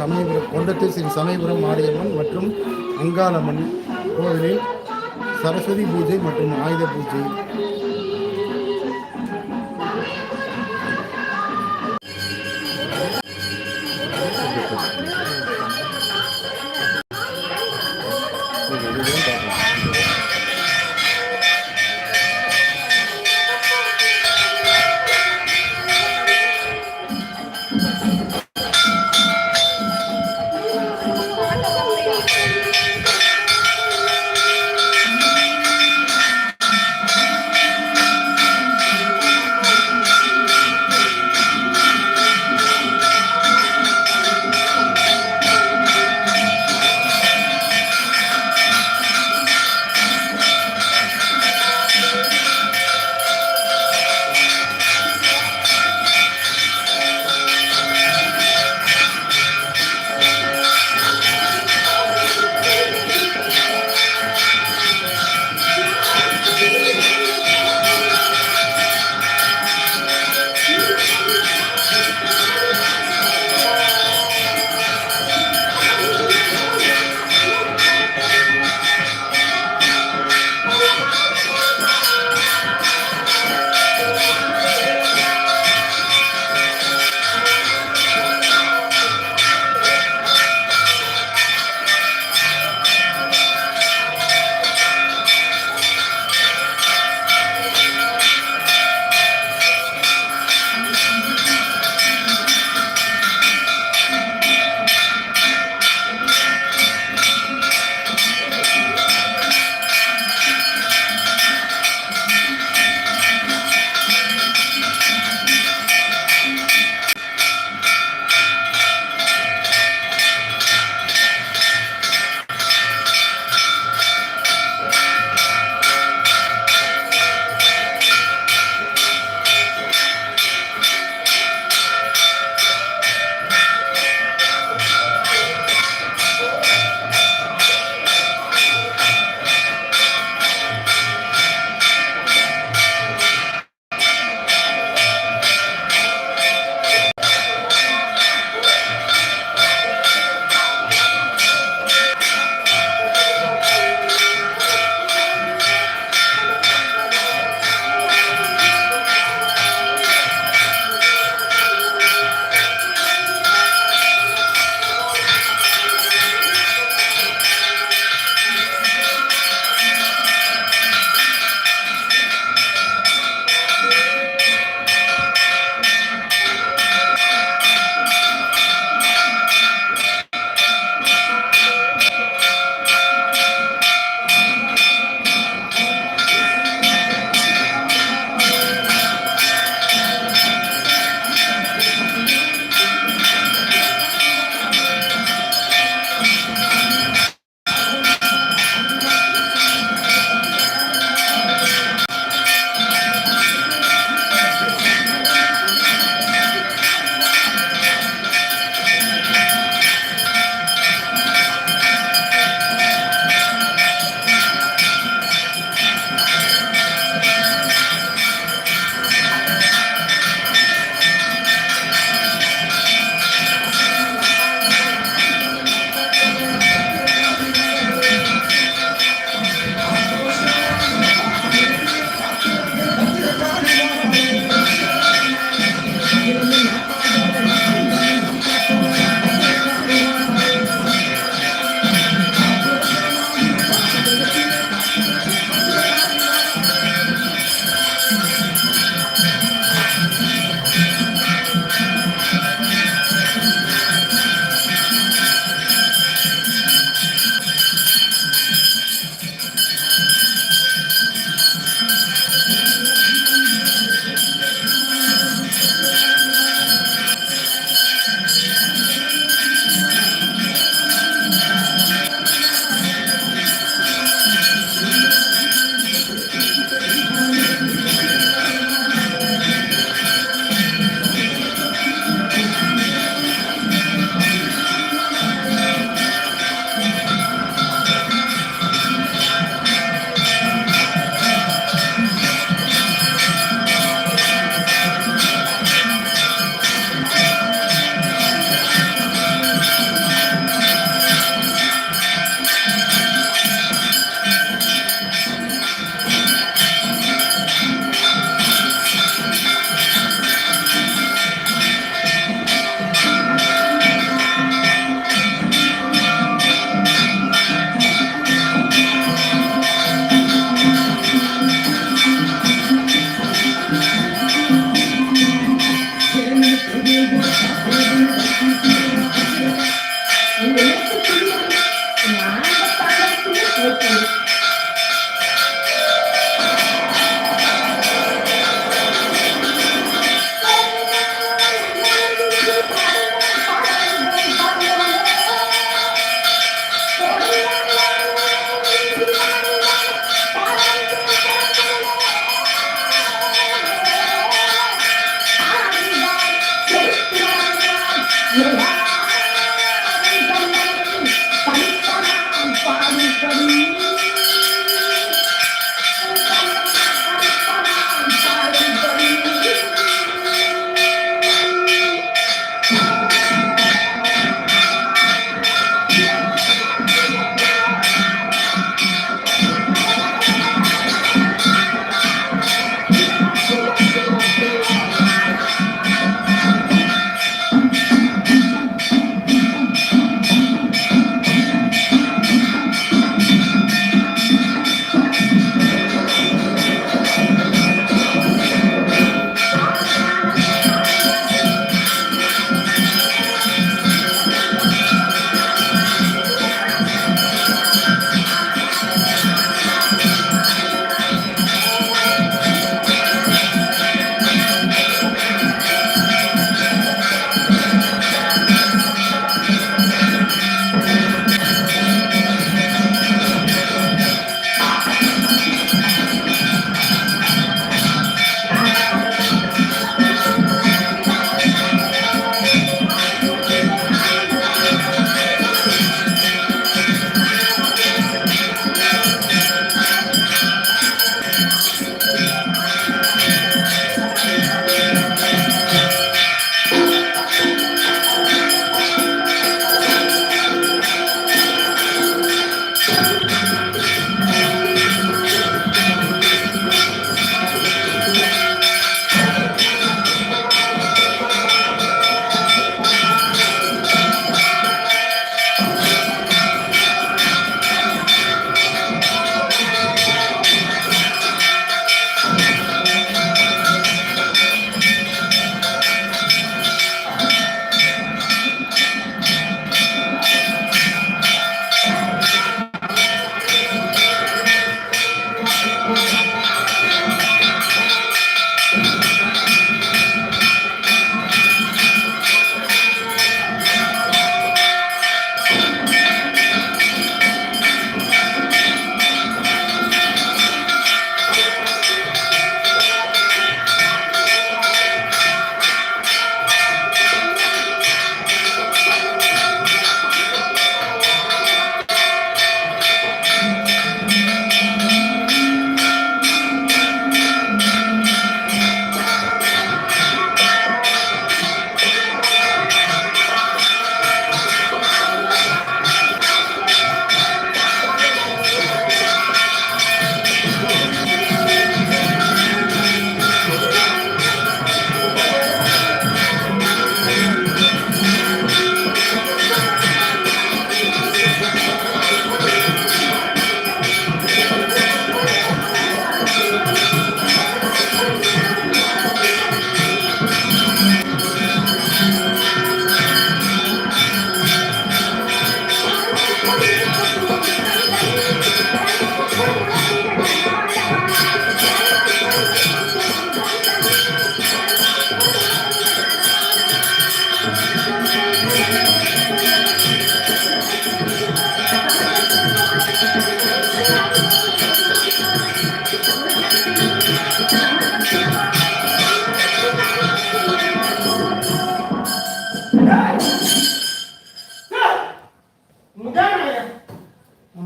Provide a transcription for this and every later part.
சமயபுரம் கொண்டத்தில் ஸ்ரீ சமயபுரம் மாரியம்மன் மற்றும் அங்காளம்மன் கோவிலில் சரஸ்வதி பூஜை மற்றும் ஆயுத பூஜை.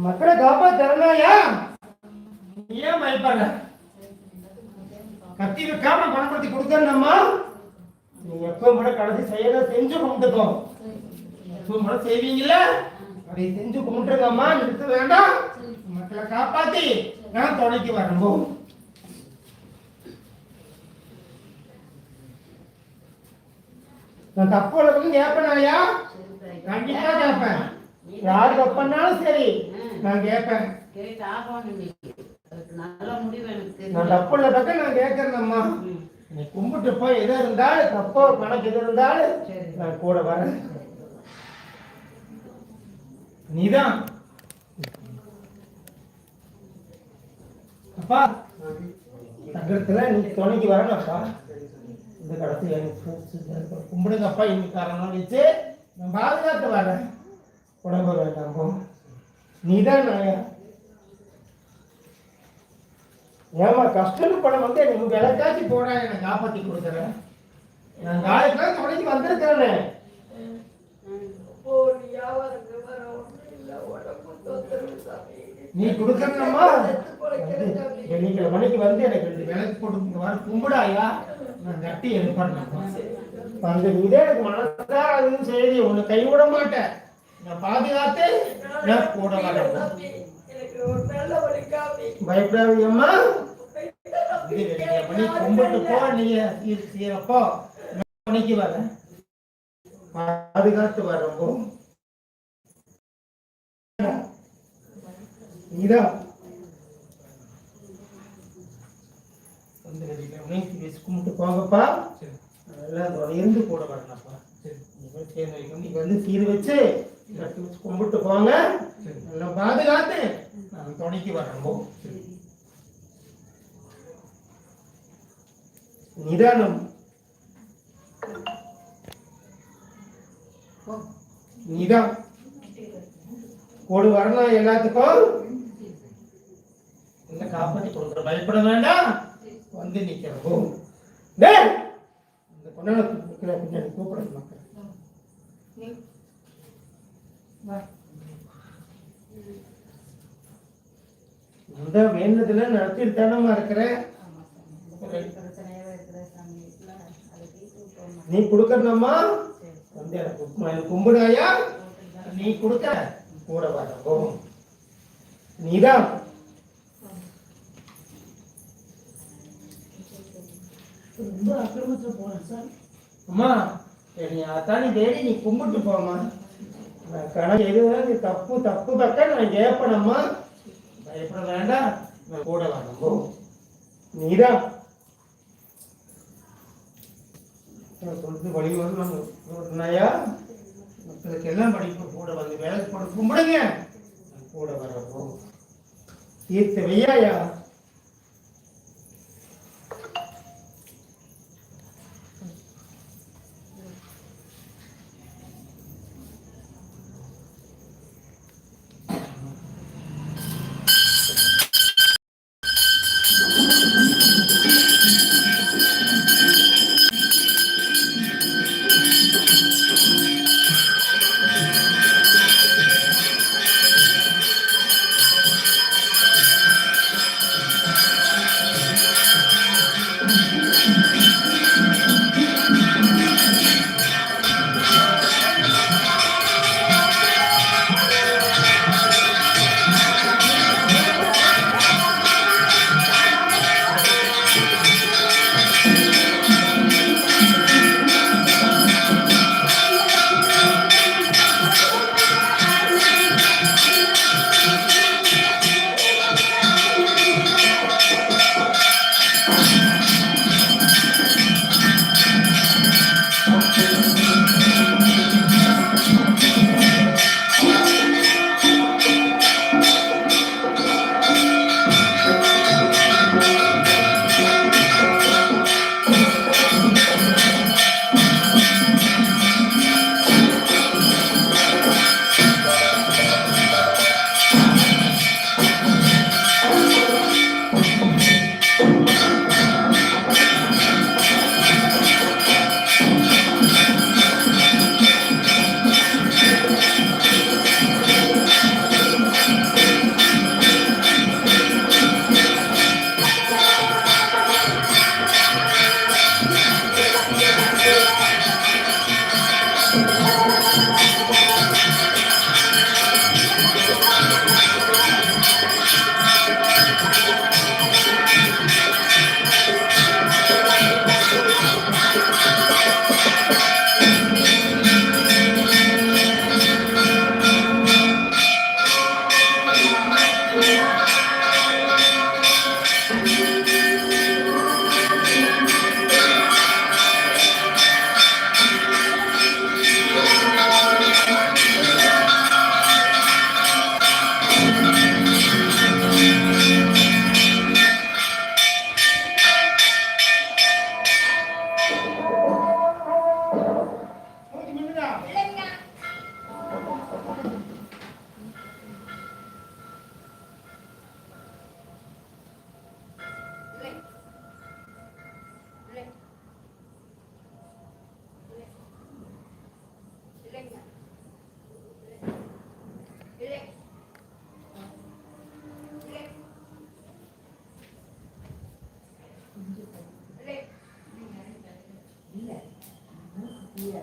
மக்களை காப்பாத்தரலையா ஏன் பயப்படுற? கத்தி வைக்காம பணப்படுத்தி கொடுத்தேன்னம்மா நீ எப்போ கூட கடைசி செயலை செஞ்சு கும்பிட்டுக்கோ. எப்போ கூட செய்வீங்கள அதை செஞ்சு கும்பிட்டுருங்கம்மா நிறுத்த வேண்டாம். மக்களை காப்பாத்தி நான் துணைக்கு வரணும் நான் தப்பு உலகம் கேட்பேன் கண்டிப்பா கேட்பேன். யார் தப்புனாலும் சரி. நான் கேட்பேன் நான் தப்பு உள்ளதாக்க நான் கேட்கறேன் அம்மா. நீ கும்பிட்டு போய் எது இருந்தாலும் தப்போ கணக்கு எது இருந்தாலும் நான் கூட வரேன். நீதான். அப்பா தங்கத்துல நீ துணைக்கு வரணும்ப்பா இந்த கடத்து எனக்கு கும்பிடுங்கப்பா இன்னைக்கு காரணம். வச்சு நான் பாதுகாத்து வரேன். உடம்பு வேண்டாமோ நீதான் ஏமா கஷ்டம் படம் வந்து எனக்கு விளக்காச்சி போடா என்னை காப்பாத்தி கொடுக்குறேன். நான் நாளைக்கு துணைக்கு வந்திருக்கிறேனே. நீ கொடுக்கணுமா வெள்ளிக்கிழமை மணிக்கு வந்து எனக்கு ரெண்டு விளக்கு போட்டு வர கும்பிடாயா? நான் கட்டி எழுப்பணும் வந்து இதே எனக்கு மனசார அதுவும் செய்தி உன்னை கைவிட மாட்டேன். நான் பாதுகாத்து நான் கூட பயப்படாதீங்கம்மா. இது வெள்ளிக்கிழமை மணி கும்பிட்டு போ சீர் சீரப்போ மணிக்கு வரேன். பாதுகாத்து வரேன் போ. நீதான் வந்து வெள்ளிக்கிழமை வச்சு கும்பிட்டு போங்கப்பா. எல்லாம் இருந்து கூட வரணும்ப்பா நீங்க சேர்ந்து வைக்கணும். நீங்க வந்து சீர் வச்சு கும்பிட்டு போங்க. நல்லா பாதுகாத்து நான் துணைக்கு வரணும். நிதானம். நிதான் கோடு வரணும் எல்லாத்துக்கும். என்ன காப்பாத்தி கொடுக்குற? பயப்பட வேண்டாம். வந்து நிக்கிறோம். போ. இந்த கொண்டாட கூப்பிடணும்? கூப்பிடுறது இந்த வேண்டதுல நடத்திட்டு தானமா இருக்கிற? நீ கொடுக்கணுமா வந்து எனக்கு நீ கொடுக்க. கூட வர நீதான். ரொம்ப சார். அம்மா நீ அத்தானி தேடி நீ கும்பிட்டு போமா நான் கணக்கு எதுவும் நீ தப்பு தப்பு பக்கம் நான் கேட்பனம்மா. பயப்பட வேண்டாம் நான் கூட வரணும் போ நீதான் நான் சொல்றது வழி வரணும்னாயா மக்களுக்கு எல்லாம் படிப்பு கூட வந்து வேலை போட கும்பிடுங்க நான் கூட வையாயா Iya.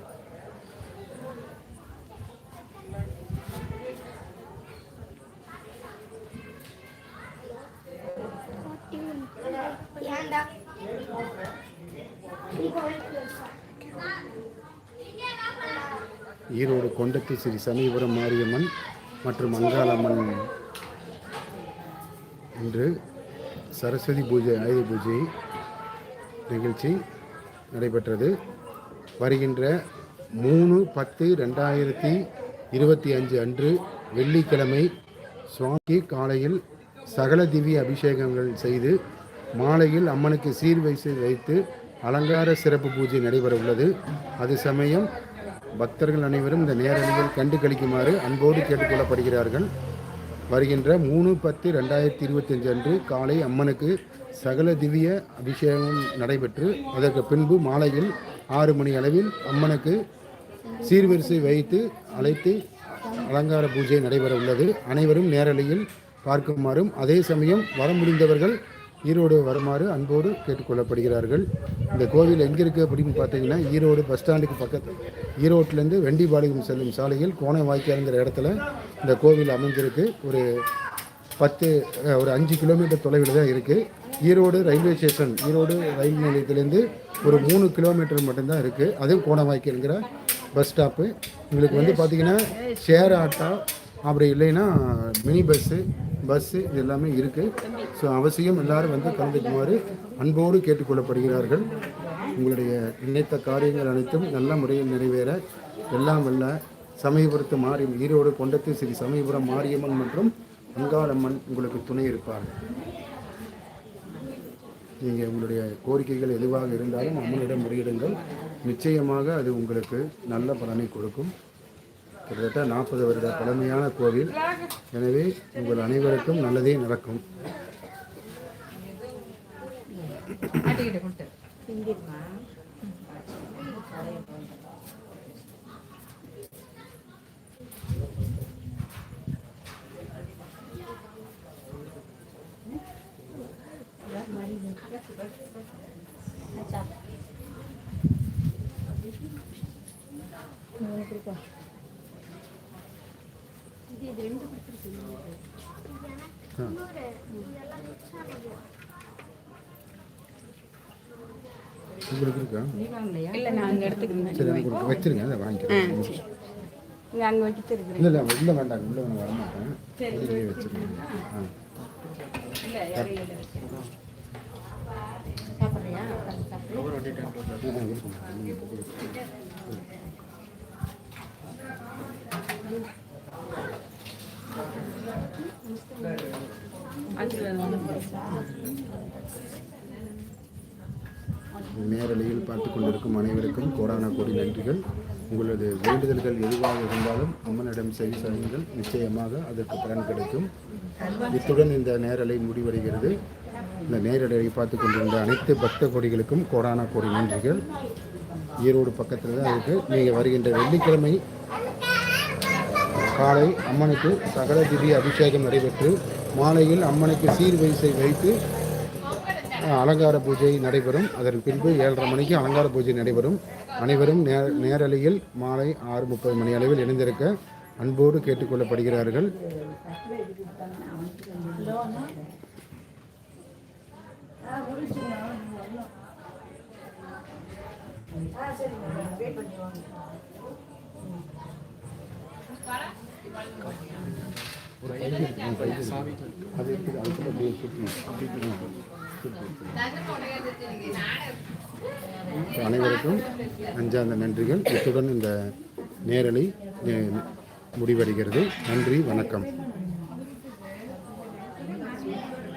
ஈரோடு கொண்டத்தி ஸ்ரீ சமீபுரம் மாரியம்மன் மற்றும் அங்காளம்மன் இன்று சரஸ்வதி பூஜை ஆயுத பூஜை நிகழ்ச்சி நடைபெற்றது. வருகின்ற மூணு பத்து ரெண்டாயிரத்தி இருபத்தி அஞ்சு அன்று வெள்ளிக்கிழமை சுவாமி காலையில் சகல திவ்ய அபிஷேகங்கள் செய்து மாலையில் அம்மனுக்கு சீர்வரிசை வைத்து அலங்கார சிறப்பு பூஜை நடைபெற உள்ளது. அது சமயம் பக்தர்கள் அனைவரும் இந்த நேரடியில் கண்டு கழிக்குமாறு அன்போடு கேட்டுக்கொள்ளப்படுகிறார்கள். வருகின்ற மூணு பத்து ரெண்டாயிரத்தி இருபத்தஞ்சு அன்று காலை அம்மனுக்கு சகல திவ்ய அபிஷேகம் நடைபெற்று அதற்கு பின்பு மாலையில் ஆறு மணி அளவில் அம்மனுக்கு சீர்வரிசை வைத்து அழைத்து அலங்கார பூஜை நடைபெற உள்ளது. அனைவரும் நேரலையில் பார்க்குமாறும் அதே சமயம் வர முடிந்தவர்கள் ஈரோடு வருமாறு அன்போடு கேட்டுக்கொள்ளப்படுகிறார்கள். இந்த கோவில் எங்கே இருக்குது அப்படின்னு பார்த்தீங்கன்னா ஈரோடு பஸ் ஸ்டாண்டுக்கு பக்கத்து ஈரோட்டிலேருந்து வெண்டிபாளையம் செல்லும் சாலையில் கோணை வாய்க்காலுங்கிற இடத்துல இந்த கோவில் அமைஞ்சிருக்கு. ஒரு பத்து ஒரு அஞ்சு கிலோமீட்டர் தொலைவில் தான் இருக்குது Erode railway station Erode rail நிலையத்திலேருந்து ஒரு மூணு கிலோமீட்டர் மட்டும்தான் இருக்குது அதுவும் கோணவாய்க்கல்ங்கிற பஸ் ஸ்டாப்பு உங்களுக்கு வந்து பார்த்தீங்கன்னா ஷேர் ஆட்டோ அப்படி இல்லைன்னா மினி பஸ்ஸு பஸ்ஸு இது எல்லாமே இருக்குது ஸோ அவசியம் எல்லாரும் வந்து கலந்துக்குமாறு அன்போடு கேட்டுக்கொள்ளப்படுகிறார்கள். உங்களுடைய நினைத்த காரியங்கள் அனைத்தும் நல்ல முறையில் நிறைவேற எல்லாம் வல்ல சமயபுரத்து மாரியம் ஈரோடு கொண்டத்து ஸ்ரீ சமயபுரம் மாரியம்மன் மற்றும் அங்காளம்மன் உங்களுக்கு துணை இருப்பார்கள் நீங்கள் உங்களுடைய கோரிக்கைகள் எதுவாக இருந்தாலும் அம்மனிடம் முறையிடுங்கள். நிச்சயமாக அது உங்களுக்கு நல்ல பலனை கொடுக்கும். கிட்டத்தட்ட நாற்பது வருட பழமையான கோவில். எனவே உங்கள் அனைவருக்கும் நல்லதே நடக்கும். உங்களுக்கு இருக்கா இல்லை நான் அங்கே எடுத்துக்கிறேன். சரி வச்சிருங்க அதை வாங்கிக்கிறேன். இங்கே அங்கே வச்சுட்டு இருக்கிறேன் இல்லை இல்லை உள்ளே வச்சிருக்கேன். ஆ. சாப்பிட்றியா சாப்பிட்றியா ஆ, ஆ, இருக்குங்க. நீங்க போட்டு நேரலையில் பார்த்து கொண்டிருக்கும் அனைவருக்கும் கோடான கோடி நன்றிகள். உங்களது வேண்டுதல்கள் எதுவாக இருந்தாலும் அம்மனிடம் செவி சாயுங்கள் நிச்சயமாக அதற்கு பலன் கிடைக்கும். இத்துடன் இந்த நேரலை முடிவடைகிறது. இந்த நேரலையை பார்த்து கொண்டிருந்த அனைத்து பக்த கோடிகளுக்கும் கோடான கோடி நன்றிகள். ஈரோடு பக்கத்தில் தான் இருக்குது நீங்கள் வருகின்ற வெள்ளிக்கிழமை காலை அம்மனுக்கு சகல திவ்ய அபிஷேகம் நடைபெற்று மாலையில் அம்மனுக்கு சீர்வரிசை வைத்து அலங்கார பூஜை நடைபெறும். அதன் பின்பு ஏழரை மணிக்கு அலங்கார பூஜை நடைபெறும். அனைவரும் நே நேரலையில் மாலை ஆறு முப்பது மணி அளவில் இணைந்திருக்க அன்போடு கேட்டுக்கொள்ளப்படுகிறார்கள். ஒரு பைக் அது இருக்குது அதுக்குள்ள அனைவருக்கும் அஞ்சாந்த நன்றிகள். இத்துடன் இந்த நேரலை முடிவடைகிறது. நன்றி வணக்கம்.